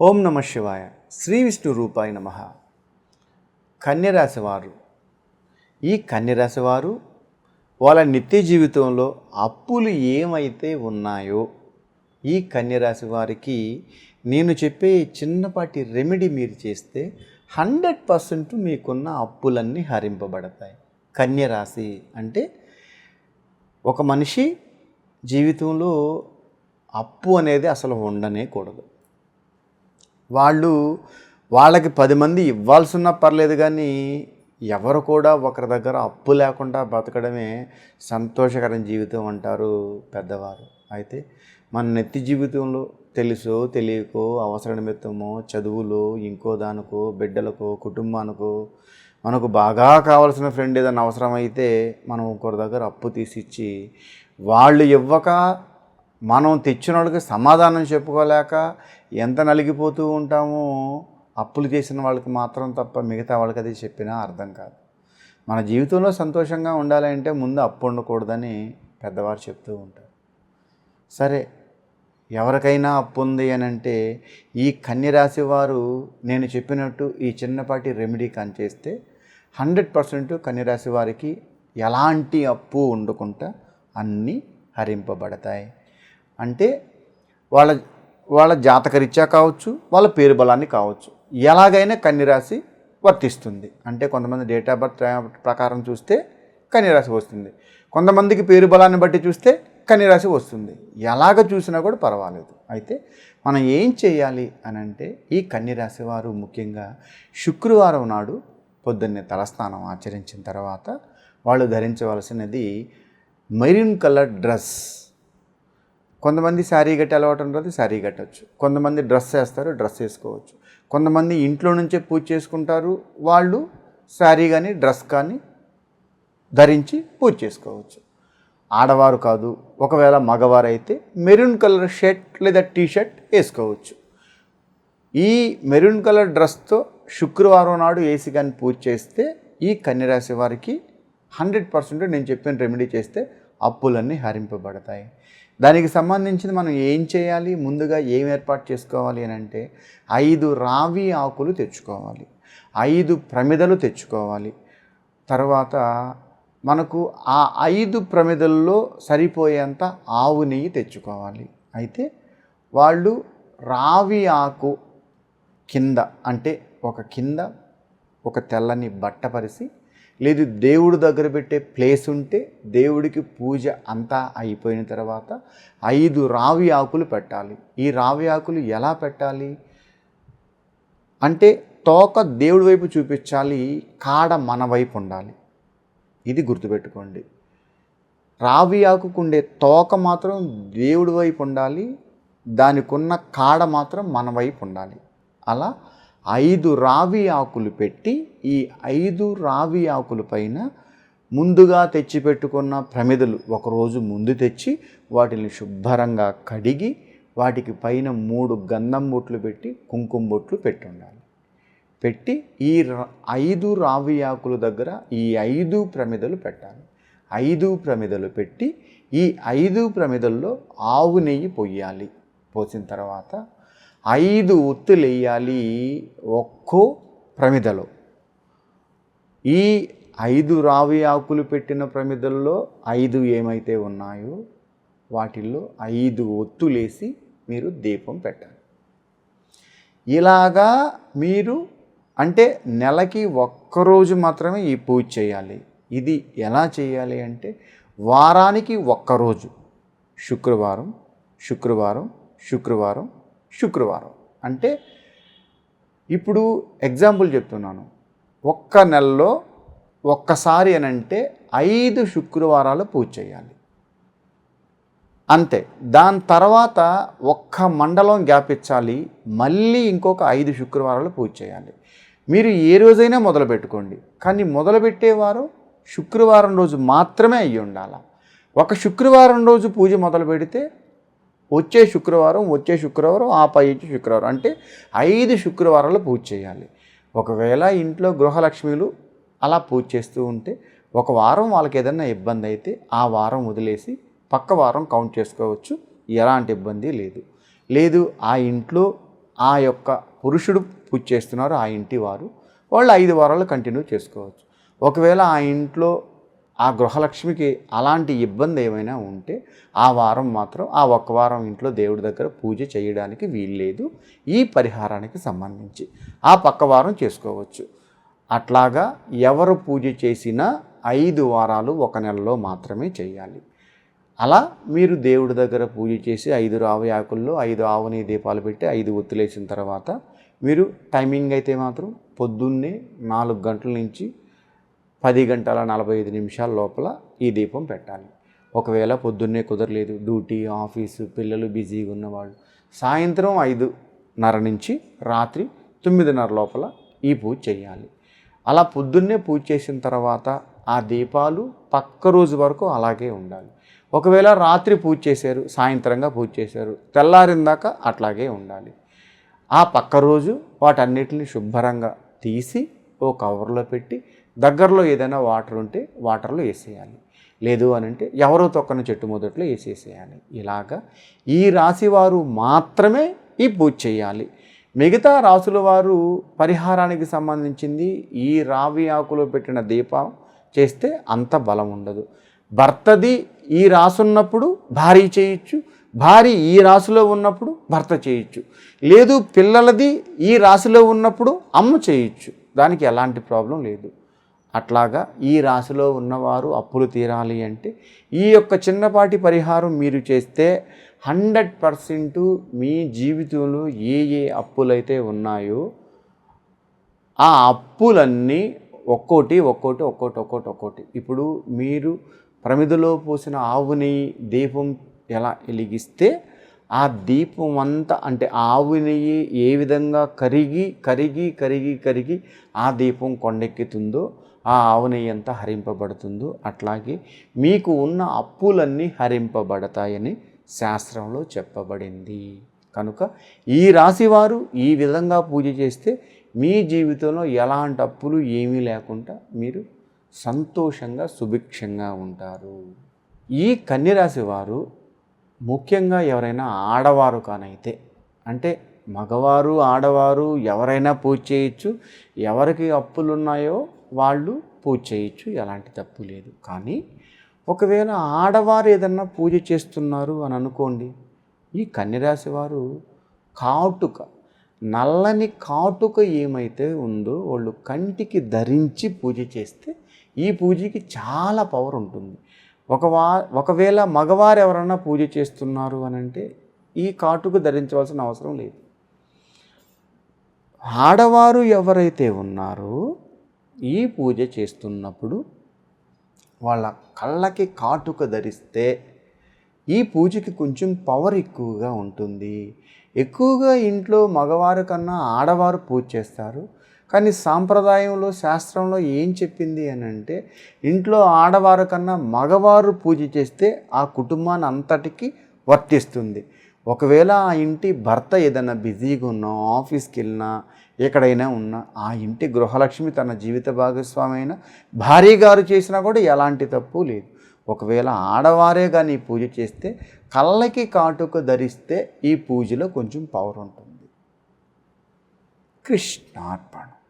ఓం నమ శివాయ. శ్రీ విష్ణు రూపాయ నమ. కన్యరాశివారు. ఈ కన్యరాశి వారు వాళ్ళ నిత్య జీవితంలో అప్పులు ఏమైతే ఉన్నాయో ఈ కన్యరాశి వారికి నేను చెప్పే చిన్నపాటి రెమెడీ మీరు చేస్తే హండ్రెడ్ పర్సెంట్ మీకున్న అప్పులన్నీ హరింపబడతాయి. కన్యరాశి అంటే ఒక మనిషి జీవితంలో అప్పు అనేది అసలు ఉండనే కూడదు. వాళ్ళు వాళ్ళకి పది మంది ఇవ్వాల్సిన పర్లేదు కానీ ఎవరు కూడా ఒకరి దగ్గర అప్పు లేకుండా బతకడమే సంతోషకరం జీవితం అంటారు పెద్దవారు. అయితే మన నెత్తి జీవితంలో తెలుసో తెలియకో అవసర నిమిత్తమో చదువులో ఇంకో దానికో బిడ్డలకో కుటుంబానికో మనకు బాగా కావాల్సిన ఫ్రెండ్ ఏదైనా అవసరమైతే మనం ఒకరి దగ్గర అప్పు తీసిచ్చి వాళ్ళు ఇవ్వక మనం తెచ్చిన వాళ్ళకి సమాధానం చెప్పుకోలేక ఎంత నలిగిపోతూ ఉంటామో అప్పులు చేసిన వాళ్ళకి మాత్రం తప్ప మిగతా వాళ్ళకి అది చెప్పినా అర్థం కాదు. మన జీవితంలో సంతోషంగా ఉండాలంటే ముందు అప్పు ఉండకూడదని పెద్దవారు చెప్తూ ఉంటారు. సరే ఎవరికైనా అప్పు ఉంది అని అంటే ఈ కన్యరాశి వారు నేను చెప్పినట్టు ఈ చిన్నపాటి రెమెడీ కానీ చేస్తే హండ్రెడ్ పర్సెంట్ కన్యరాశి వారికి ఎలాంటి అప్పు ఉండకుండా అన్నీ హరింపబడతాయి. అంటే వాళ్ళ వాళ్ళ జాతకరీత్యా కావచ్చు వాళ్ళ పేరు బలాన్ని కావచ్చు. ఎలాగైనా కన్యరాశి వర్తిస్తుంది. అంటే కొంతమంది డేట్ ఆఫ్ బర్త్ ప్రకారం చూస్తే కన్యరాశి వస్తుంది. కొంతమందికి పేరు బలాన్ని బట్టి చూస్తే కన్యరాశి వస్తుంది. ఎలాగ చూసినా కూడా పర్వాలేదు. అయితే మనం ఏం చేయాలి అని అంటే ఈ కన్యరాశి వారు ముఖ్యంగా శుక్రవారం నాడు పొద్దున్నే తలస్నానం ఆచరించిన తర్వాత వాళ్ళు ధరించవలసినది మెరూన్ కలర్ డ్రెస్. కొంతమంది శారీ గట్టి అలవాటు ఉంటుంది శారీ కట్టచ్చు. కొంతమంది డ్రెస్ వేస్తారు డ్రెస్ వేసుకోవచ్చు. కొంతమంది ఇంట్లో నుంచే పూజ చేసుకుంటారు వాళ్ళు శారీ కానీ డ్రెస్ కానీ ధరించి పూజ చేసుకోవచ్చు. ఆడవారు కాదు ఒకవేళ మగవారు అయితే మెరూన్ కలర్ షర్ట్ లేదా టీ షర్ట్ వేసుకోవచ్చు. ఈ మెరూన్ కలర్ డ్రెస్తో శుక్రవారం నాడు వేసి కానీ పూజ చేస్తే ఈ కన్యరాశి వారికి హండ్రెడ్ పర్సెంట్ నేను చెప్పిన రెమెడీ చేస్తే అప్పులన్నీ హరింపబడతాయి. దానికి సంబంధించి మనం ఏం చేయాలి? ముందుగా ఏం ఏర్పాటు చేసుకోవాలి అని అంటే ఐదు రావి ఆకులు తెచ్చుకోవాలి. ఐదు ప్రమిదలు తెచ్చుకోవాలి. తర్వాత మనకు ఆ ఐదు ప్రమిదల్లో సరిపోయేంత ఆవు నెయ్యి తెచ్చుకోవాలి. అయితే వాళ్ళు రావి ఆకు కింద అంటే ఒక కింద ఒక తెల్లని బట్ట పరిసి లేదు దేవుడు దగ్గర పెట్టే ప్లేస్ ఉంటే దేవుడికి పూజ అంతా అయిపోయిన తర్వాత ఐదు రావి ఆకులు పెట్టాలి. ఈ రావి ఆకులు ఎలా పెట్టాలి? అంటే తోక దేవుడి వైపు చూపించాలి కాడ మన వైపు ఉండాలి. ఇది గుర్తుపెట్టుకోండి. రావి ఆకుకుండే తోక మాత్రం దేవుడి వైపు ఉండాలి దానికి ఉన్న కాడ మాత్రం మన వైపు ఉండాలి. అలా ఐదు రావి ఆకులు పెట్టి ఈ ఐదు రావి ఆకుల పైన ముందుగా తెచ్చిపెట్టుకున్న ప్రమిదలు ఒకరోజు ముందు తెచ్చి వాటిని శుభ్రంగా కడిగి వాటికి పైన మూడు గంధం బొట్లు పెట్టి కుంకుమ బొట్లు పెట్టుండాలి. పెట్టి ఈ ఐదు రావి ఆకుల దగ్గర ఈ ఐదు ప్రమిదలు పెట్టాలి. ఐదు ప్రమిదలు పెట్టి ఈ ఐదు ప్రమిదల్లో ఆవు నెయ్యి పొయ్యాలి. పోసిన తర్వాత ఐదు ఒత్తులు వేయాలి ఒక్కో ప్రమిదలో. ఈ ఐదు రావి ఆకులు పెట్టిన ప్రమిదల్లో ఐదు ఏమైతే ఉన్నాయో వాటిల్లో ఐదు ఒత్తులేసి మీరు దీపం పెట్టాలి. ఇలాగా మీరు అంటే నెలకి ఒక్కరోజు మాత్రమే ఈ పూజ చేయాలి. ఇది ఎలా చేయాలి అంటే వారానికి ఒక్కరోజు. శుక్రవారం శుక్రవారం శుక్రవారం శుక్రవారం. అంటే ఇప్పుడు ఎగ్జాంపుల్ చెప్తున్నాను. ఒక్క నెలలో ఒక్కసారి అని అంటే ఐదు శుక్రవారాలు పూజ చేయాలి. అంతే. దాని తర్వాత ఒక్క మండలం గ్యాప్ ఇచ్చాలి మళ్ళీ ఇంకొక ఐదు శుక్రవారాలు పూజ చేయాలి. మీరు ఏ రోజైనా మొదలు పెట్టుకోండి. కానీ మొదలుపెట్టేవారు శుక్రవారం రోజు మాత్రమే అయ్యి ఉండాలి. ఒక శుక్రవారం రోజు పూజ మొదలు పెడితే వచ్చే శుక్రవారం వచ్చే శుక్రవారం ఆ పై వచ్చే శుక్రవారం. అంటే ఐదు శుక్రవారాలు పూజ చేయాలి. ఒకవేళ ఇంట్లో గృహలక్ష్మిలు అలా పూజ చేస్తూ ఉంటే ఒక వారం వాళ్ళకి ఏదైనా ఇబ్బంది అయితే ఆ వారం వదిలేసి పక్క వారం కౌంట్ చేసుకోవచ్చు. ఎలాంటి ఇబ్బంది లేదు. లేదు ఆ ఇంట్లో ఆ యొక్క పురుషుడు పూజ చేస్తున్నారు ఆ ఇంటి వారు. వాళ్ళు ఐదు వారాలు కంటిన్యూ చేసుకోవచ్చు. ఒకవేళ ఆ ఇంట్లో ఆ గృహలక్ష్మికి అలాంటి ఇబ్బంది ఏమైనా ఉంటే ఆ వారం మాత్రం ఆ ఒక్క వారం ఇంట్లో దేవుడి దగ్గర పూజ చేయడానికి వీల్లేదు. ఈ పరిహారానికి సంబంధించి ఆ పక్క వారం చేసుకోవచ్చు. అట్లాగా ఎవరు పూజ చేసినా ఐదు వారాలు ఒక నెలలో మాత్రమే చేయాలి. అలా మీరు దేవుడి దగ్గర పూజ చేసి ఐదు రావి ఆకుల్లో ఐదు ఆవుని దీపాలు పెట్టి ఐదు ఒత్తులేసిన తర్వాత మీరు టైమింగ్ అయితే మాత్రం పొద్దున్నే నాలుగు గంటల నుంచి పది గంటల నలభై ఐదు నిమిషాల లోపల ఈ దీపం పెట్టాలి. ఒకవేళ పొద్దున్నే కుదరలేదు డ్యూటీ ఆఫీసు పిల్లలు బిజీగా ఉన్నవాళ్ళు సాయంత్రం ఐదున్నర నుంచి రాత్రి తొమ్మిదిన్నర లోపల ఈ పూజ చేయాలి. అలా పొద్దున్నే పూజ చేసిన తర్వాత ఆ దీపాలు పక్క రోజు వరకు అలాగే ఉండాలి. ఒకవేళ రాత్రి పూజ చేశారు సాయంత్రంగా పూజ చేశారు తెల్లారిందాక అట్లాగే ఉండాలి. ఆ పక్క రోజు వాటన్నిటిని శుభ్రంగా తీసి ఓ కవర్లో పెట్టి దగ్గరలో ఏదైనా వాటర్ ఉంటే వాటర్లో వేసేయాలి. లేదు అని అంటే ఎవరో తొక్కని చెట్టు మొదట్లో వేసేసేయాలి. ఇలాగా ఈ రాశి వారు మాత్రమే ఈ పూజ చేయాలి. మిగతా రాసుల వారు పరిహారానికి సంబంధించింది ఈ రావి ఆకులో పెట్టిన దీపం చేస్తే అంత బలం ఉండదు. భర్తది ఈ రాసున్నప్పుడు ఉన్నప్పుడు చేయొచ్చు. భార్య ఈ రాశిలో ఉన్నప్పుడు భర్త చేయొచ్చు. లేదు పిల్లలది ఈ రాశిలో ఉన్నప్పుడు అమ్మ చేయొచ్చు. దానికి ఎలాంటి ప్రాబ్లం లేదు. అట్లాగా ఈ రాశిలో ఉన్నవారు అప్పులు తీరాలి అంటే ఈ యొక్క చిన్నపాటి పరిహారం మీరు చేస్తే హండ్రెడ్ పర్సెంట్ మీ జీవితంలో ఏ ఏ అప్పులైతే ఉన్నాయో ఆ అప్పులన్నీ ఒక్కోటి ఒక్కోటి ఒక్కోటి ఒక్కోటి ఒక్కోటి. ఇప్పుడు మీరు ప్రమిదలో పోసిన ఆవు నెయ్యి దీపం ఎలా వెలిగిస్తే ఆ దీపం అంతా అంటే ఆవు నెయ్యి ఏ విధంగా కరిగి కరిగి కరిగి కరిగి ఆ దీపం కొండెక్కుతుందో ఆ ఆవు ఎంత హరింపబడుతుందో అట్లాగే మీకు ఉన్న అప్పులన్నీ హరింపబడతాయని శాస్త్రంలో చెప్పబడింది. కనుక ఈ రాశివారు ఈ విధంగా పూజ చేస్తే మీ జీవితంలో ఎలాంటి అప్పులు ఏమీ లేకుండా మీరు సంతోషంగా సుభిక్షంగా ఉంటారు. ఈ కన్యరాశి వారు ముఖ్యంగా ఎవరైనా ఆడవారు కానైతే అంటే మగవారు ఆడవారు ఎవరైనా పూజ చేయొచ్చు. ఎవరికి అప్పులు ఉన్నాయో వాళ్ళు పూజ చేయొచ్చు ఎలాంటి తప్పు లేదు. కానీ ఒకవేళ ఆడవారు ఏదన్నా పూజ చేస్తున్నారు అని అనుకోండి ఈ కన్యరాశి వారు కాటుక నల్లని కాటుక ఏమైతే ఉందో వాళ్ళు కంటికి ధరించి పూజ చేస్తే ఈ పూజకి చాలా పవర్ ఉంటుంది. ఒకవా ఒకవేళ మగవారు ఎవరన్నా పూజ చేస్తున్నారు అని అంటే ఈ కాటుకు ధరించవలసిన అవసరం లేదు. ఆడవారు ఎవరైతే ఉన్నారో ఈ పూజ చేస్తున్నప్పుడు వాళ్ళ కళ్ళకి కాటుక ధరిస్తే ఈ పూజకి కొంచెం పవర్ ఎక్కువగా ఉంటుంది. ఎక్కువగా ఇంట్లో మగవారు కన్నా ఆడవారు పూజ చేస్తారు. కానీ సాంప్రదాయంలో శాస్త్రంలో ఏం చెప్పింది అని అంటే ఇంట్లో ఆడవారు కన్నా మగవారు పూజ చేస్తే ఆ కుటుంబాన్ని అంతటికి వర్తిస్తుంది. ఒకవేళ ఆ ఇంటి భర్త ఏదైనా బిజీగా ఉన్నా ఆఫీస్కి వెళ్ళినా ఎక్కడైనా ఉన్నా ఆ ఇంటి గృహలక్ష్మి తన జీవిత భాగస్వామి అయిన భార్య గారు చేసినా కూడా ఎలాంటి తప్పు లేదు. ఒకవేళ ఆడవారే కానీ పూజ చేస్తే కళ్ళకి కాటుక ధరిస్తే ఈ పూజలో కొంచెం పవర్ ఉంటుంది. కృష్ణార్పణ.